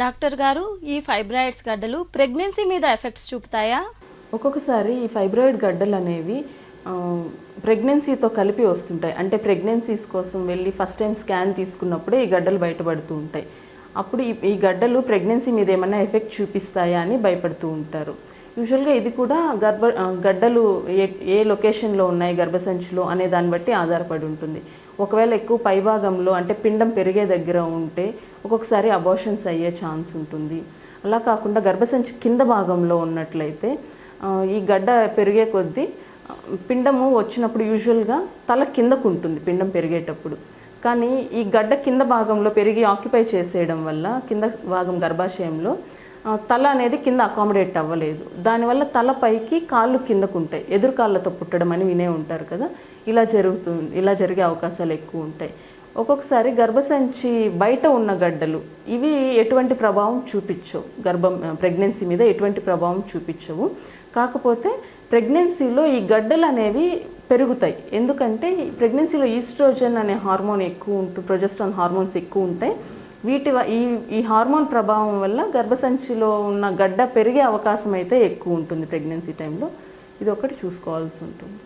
Doctor గారు ఈ fibroids గడ్డలు ప్రెగ్నెన్సీ మీద ఎఫెక్ట్స్ చూపుతాయా? ఒక్కొక్కసారి ఈ ఫైబ్రాయిడ్ గడ్డలు అనేవి ప్రెగ్నెన్సీతో కలిపి వస్తుంటాయి. అంటే ప్రెగ్నెన్సీస్ కోసం వెళ్ళి ఫస్ట్ టైం స్కాన్ తీసుకున్నప్పుడే ఈ గడ్డలు బయటపడుతూ ఉంటాయి. అప్పుడు ఈ గడ్డలు ప్రెగ్నెన్సీ మీద ఏమైనా ఎఫెక్ట్ చూపిస్తాయా అని భయపడుతూ ఉంటారు. యూజువల్గా ఇది కూడా గర్భ గడ్డలు ఏ ఏ లొకేషన్లో ఉన్నాయి గర్భసంచిలో అనే దాన్ని బట్టి ఆధారపడి ఉంటుంది. ఒకవేళ ఎక్కువ పైభాగంలో అంటే పిండం పెరిగే దగ్గర ఉంటే ఒక్కొక్కసారి అబోషన్స్ అయ్యే ఛాన్స్ ఉంటుంది. అలా కాకుండా గర్భసంచి కింద భాగంలో ఉన్నట్లయితే ఈ గడ్డ పెరిగే కొద్దీ పిండము వచ్చినప్పుడు యూజువల్గా తల కిందకు ఉంటుంది పిండం పెరిగేటప్పుడు. కానీ ఈ గడ్డ కింద భాగంలో పెరిగి ఆక్యుపై చేసేయడం వల్ల కింద భాగం గర్భాశయంలో తల అనేది కింద అకామిడేట్ అవ్వలేదు. దానివల్ల తల పైకి కాళ్ళు కిందకు ఉంటాయి ఎదురు కాళ్ళతో పుట్టడం అని వినే ఉంటారు కదా? ఇలా జరుగుతుంది ఇలా జరిగే అవకాశాలు ఎక్కువ ఉంటాయి. ఒక్కొక్కసారి గర్భసంచి బయట ఉన్న గడ్డలు ఇవి ఎటువంటి ప్రభావం చూపించవు. గర్భం ప్రెగ్నెన్సీ మీద ఎటువంటి ప్రభావం చూపించవు. కాకపోతే ప్రెగ్నెన్సీలో ఈ గడ్డలు అనేవి పెరుగుతాయి. ఎందుకంటే ఈ ప్రెగ్నెన్సీలో ఈస్ట్రోజన్ అనే హార్మోన్ ఎక్కువ ఉంటుంది ప్రొజెస్ట్రాన్ హార్మోన్స్ ఎక్కువ ఉంటాయి. వీటి ఈ ఈ హార్మోన్ ప్రభావం వల్ల గర్భసంచిలో ఉన్న గడ్డ పెరిగే అవకాశం అయితే ఎక్కువ ఉంటుంది ప్రెగ్నెన్సీ టైంలో. ఇది ఒకటి చూసుకోవాల్సి ఉంటుంది.